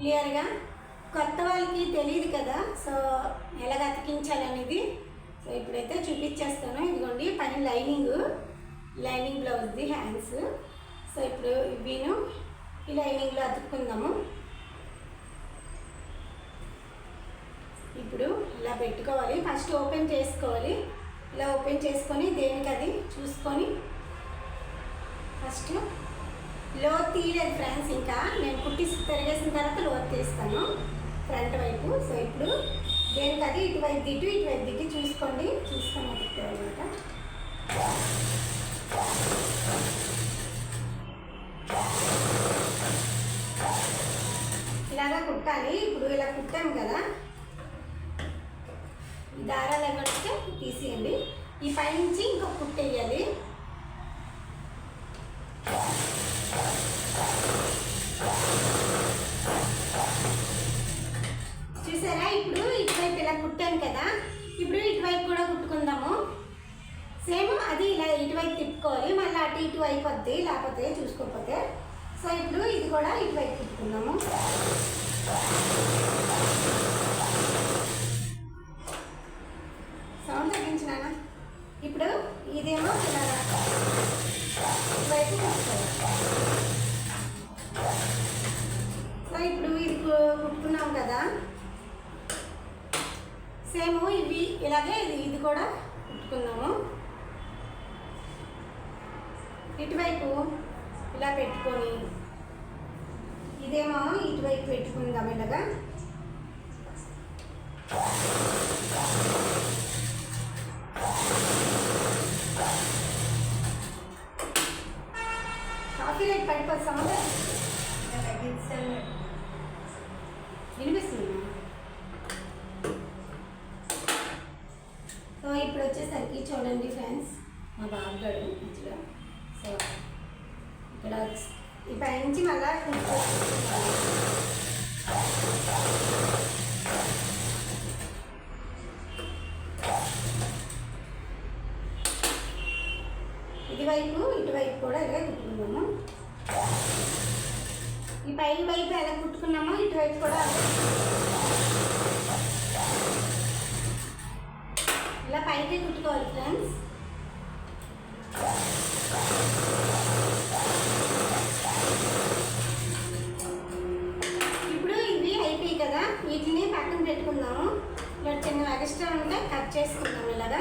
క్లియర్గా? కొత్త వాళ్ళకి తెలియదు కదా సో ఎలాగ అతికించాలనేది. సో ఇప్పుడైతే చూపించేస్తాను ఇదిగోండి పైన లైనింగ్. లైనింగ్ బ్లౌజ్ది హ్యాండ్స్. సో ఇప్పుడు ఇవిను ఈ లైనింగ్లో అతుక్కుందాము. ఇప్పుడు ఇలా పెట్టుకోవాలి. ఫస్ట్ ఓపెన్ చేసుకోవాలి. ఇలా ఓపెన్ చేసుకొని దేనికి అది చూసుకొని ఫస్ట్ లో తీయలేదు ఫ్రెండ్స్ ఇంకా. నేను కుట్టి తిరిగేసిన తర్వాత లో తీస్తాను ఫ్రంట్ వైపు. సో ఇప్పుడు దేనికి అది? ఇటువైపు దిట్టు ఇటువైపు దిట్టు చూసుకోండి. చూసుకొని అనమాట ఇలాగా కుట్టాలి. ఇప్పుడు ఇలా కుట్టాము కదా. ఈ దారాలు ఎక్కడితే తీసేయండి. ఈ పైనుంచి ఇంకొక కుట్టేయాలి చూసారా? ఇప్పుడు ఇటువైపు ఇలా కుట్టాను కదా. ఇప్పుడు ఇటువైపు కూడా కుట్టుకుందాము. సేమ్ అది ఇలా ఇటువైపు తిప్పుకోవాలి. మళ్ళీ అటు ఇటు అయిపోద్ది లేకపోతే చూసుకోకపోతే. సో ఇప్పుడు ఇది కూడా ఇటువైపు కుట్టుకుందాము. కదా? సేమ్ ఇవి ఇలాగే ఇది ఇది కూడా కుట్టుకుందాము ఇటువైపు ఇలా పెట్టుకొని ఇదేమో ఇటువైపు పెట్టుకుందాం ఇలాగా. బాగుంటాడు మంచిగా సో ఇక్కడ ఈ పైనుంచి మళ్ళా ఇటువైపు ఇటువైపు కూడా ఇలాగే కుట్టుకున్నాము. ఈ పై వైపు ఎలా కుట్టుకున్నామో ఇటువైపు కూడా ఇలా పైకి కుట్టుకోవాలి ఫ్రెండ్స్. కట్ చేసుకుందాం ఇలాగా.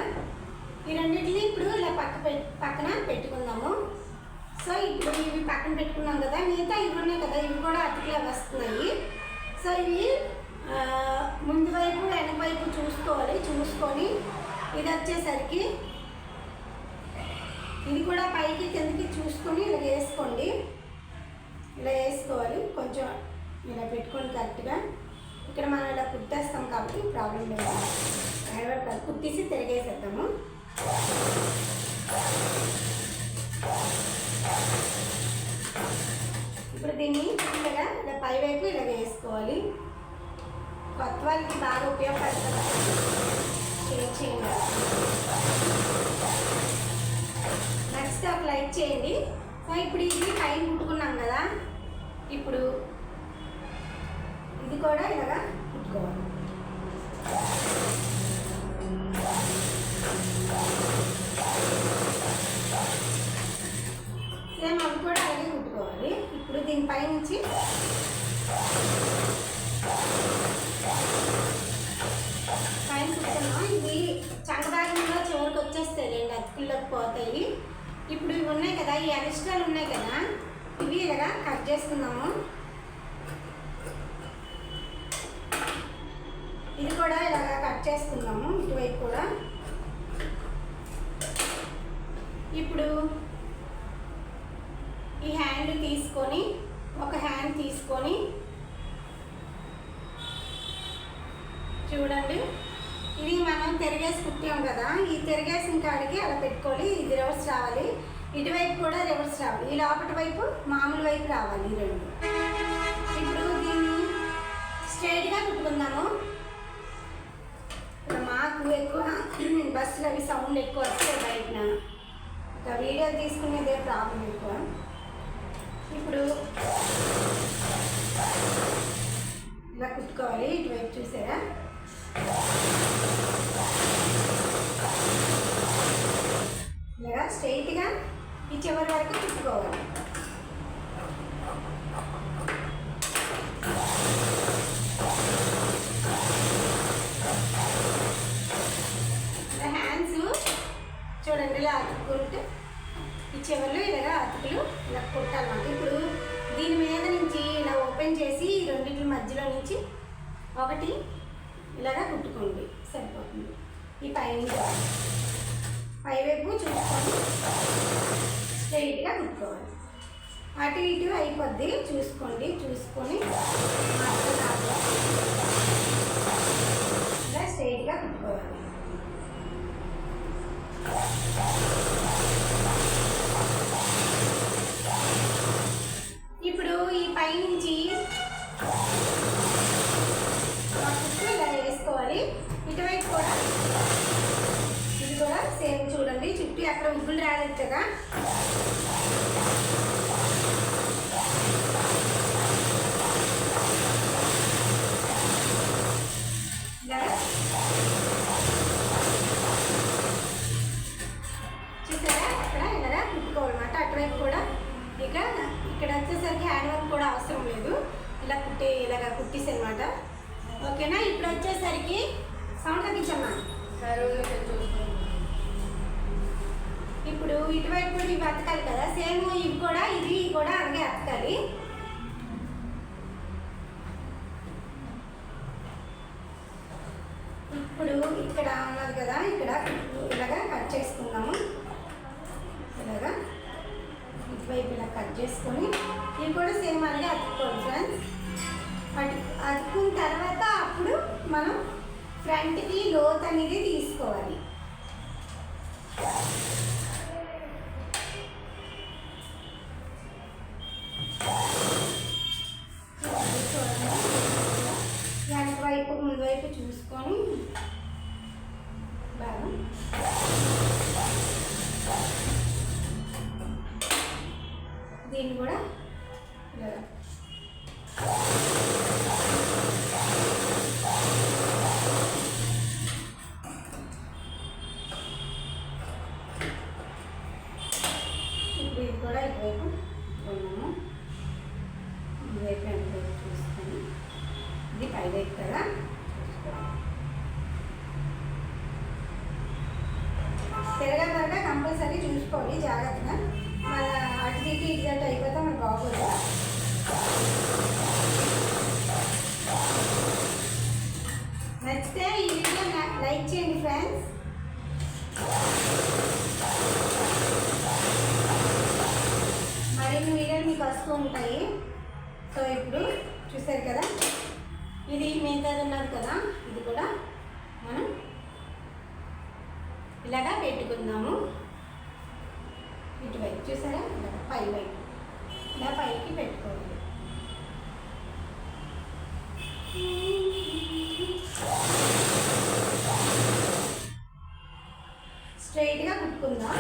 ఈ రెండింటిని ఇప్పుడు ఇలా పక్క పక్కన పెట్టుకుందాము. సో ఇప్పుడు ఇవి పక్కన పెట్టుకున్నాం కదా మిగతా ఇవి ఉన్నాయి కదా ఇవి కూడా అతికిలా వస్తున్నాయి. సో ఇవి ముందు వైపు వెనక వైపు చూసుకోవాలి చూసుకొని ఇది వచ్చేసరికి ఇది కూడా పైకి కిందకి చూసుకొని ఇలా వేసుకోండి. ఇలా వేసుకోవాలి కొంచెం ఇలా పెట్టుకోండి కరెక్ట్గా. ఇక్కడ మనం ఇలా కుట్టేస్తాం కాబట్టి ప్రాబ్లం లేదు. హైదరాబాద్ కాదు కుట్టేసి తిరిగేసేద్దాము. ఇప్పుడు దీన్ని ఇక్కడ ఇలా పై వైపు ఇలా వేసుకోవాలి. కొత్త వాళ్ళకి బాగా ఉపయోగపడుతుంది. షేర్ చేయండి నెక్స్ట్ ఒక లైక్ చేయండి. ఇప్పుడు ఇది పైన కుట్టుకున్నాం కదా. ఇప్పుడు ఇది కూడా ఇలాగా కుట్టుకోవాలి. సేమ్ అవి కూడా అలాగే కుట్టుకోవాలి. ఇప్పుడు దీనిపై నుంచి పైన కుట్టుకున్నాం. ఇవి చంగదాగంలో చివరికి వచ్చేస్తాయి రెండు పోతాయి. ఇప్పుడు ఇవి ఉన్నాయి కదా ఈ ఎక్స్ట్రాలు ఉన్నాయి కదా ఇవి ఇలాగా కట్ చేసుకున్నాము ఇది కూడా ఇలాగా కట్ చేసుకుందాము ఇటువైపు కూడా. ఇప్పుడు ఈ హ్యాండ్ తీసుకొని ఒక హ్యాండ్ తీసుకొని చూడండి. ఇది మనం తిరిగేసి కుట్టాం కదా ఈ తిరిగేసిన కాడికి అలా పెట్టుకోవాలి ఇది రివర్స్ రావాలి. ఇటువైపు కూడా రివర్స్ రావాలి. ఈ లోపటి వైపు మామూలు వైపు రావాలి ఈ రెండు. ఇప్పుడు దీన్ని స్ట్రైట్గా కుట్టుకుందాము. నాకు ఎక్కువ బస్సులు అవి సౌండ్ ఎక్కువ వస్తాయి బయటన ఇంకా వీడియో తీసుకునేదే ప్రాబ్లం ఎక్కువ. ఇప్పుడు ఇలా కుట్టుకోవాలి ఇటువైపు చూసారా? ఇలాగా స్ట్రైట్గా ఈ చివరి వరకు కుట్టుకోవాలి. ఇలాగా కుట్టుకోండి. సరిపోతుంది. ఈ పైన పైవైపు చూసుకొని స్ట్రైట్గా కుట్టుకోవాలి. అటు ఇటు అయిపోద్ది. చూసుకోండి. చూసుకొని సౌండ్ ఇప్పుడు ఇటువైపు కూడా ఇవి అతకాలి కదా? సేమ్ ఇవి కూడా ఇది కూడా అలాగే అతకాలి. ఇప్పుడు ఇక్కడ ఉన్నది కదా ఇక్కడ ఇలాగా కట్ చేసుకుందాము. ఇలాగా ఇటువైపు ఇలా కట్ చేసుకొని ఇవి కూడా సేమ్ అలాగే అతుక్కోవాలి ఫ్రెండ్స్ అటు అతుక్కున్న తర్వాత అప్పుడు మనం ఫ్రంట్కి లోత్ అనేది తీసుకోవాలి. వెనక వైపు ముందు వైపు చూసుకొని బాగా దీన్ని కూడా ఇది ఉన్నాము. ఈ వైపు ఎంత చూసుకొని ఇది పైవైపు కదా? తిరగా తిరగా కంపల్సరీ చూసుకోవాలి జాగ్రత్తగా. మన అటు ఇటు ఇటు అయిపోతే మనకు బాగోదు. నచ్చితే ఈ వీడియో లైక్ చేయండి ఫ్రెండ్స్. వస్తూ ఉంటాయి. సో ఇప్పుడు చూసారు కదా? ఇది మిగతాది ఉన్నది కదా? ఇది కూడా మనం ఇలాగా పెట్టుకుందాము. ఇటువైపు చూసారా? ఇలా పై వైపు ఇలా పైకి పెట్టుకోండి స్ట్రైట్గా కుట్టుకుందాం.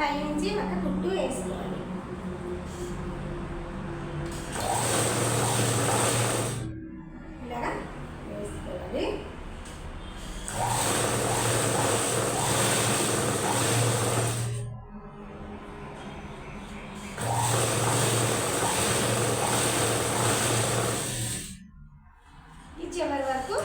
పైనుంచి ఒక కుట్టు వేసుకోవాలి. చివరి వరకు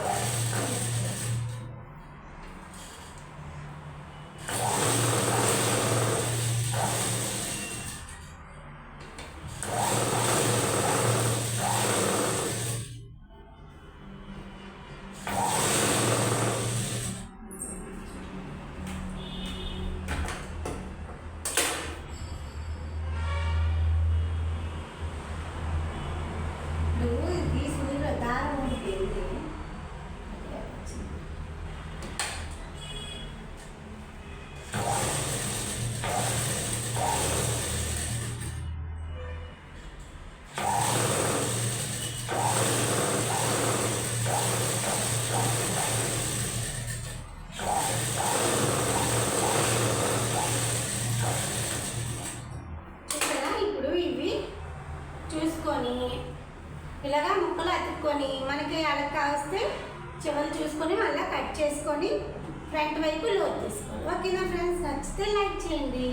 anything చూసుకొని మళ్ళీ కట్ చేసుకొని ఫ్రంట్ వైపు లోతు తీసుకోండి ఓకేనా ఫ్రెండ్స్? నచ్చితే లైక్ చేయండి.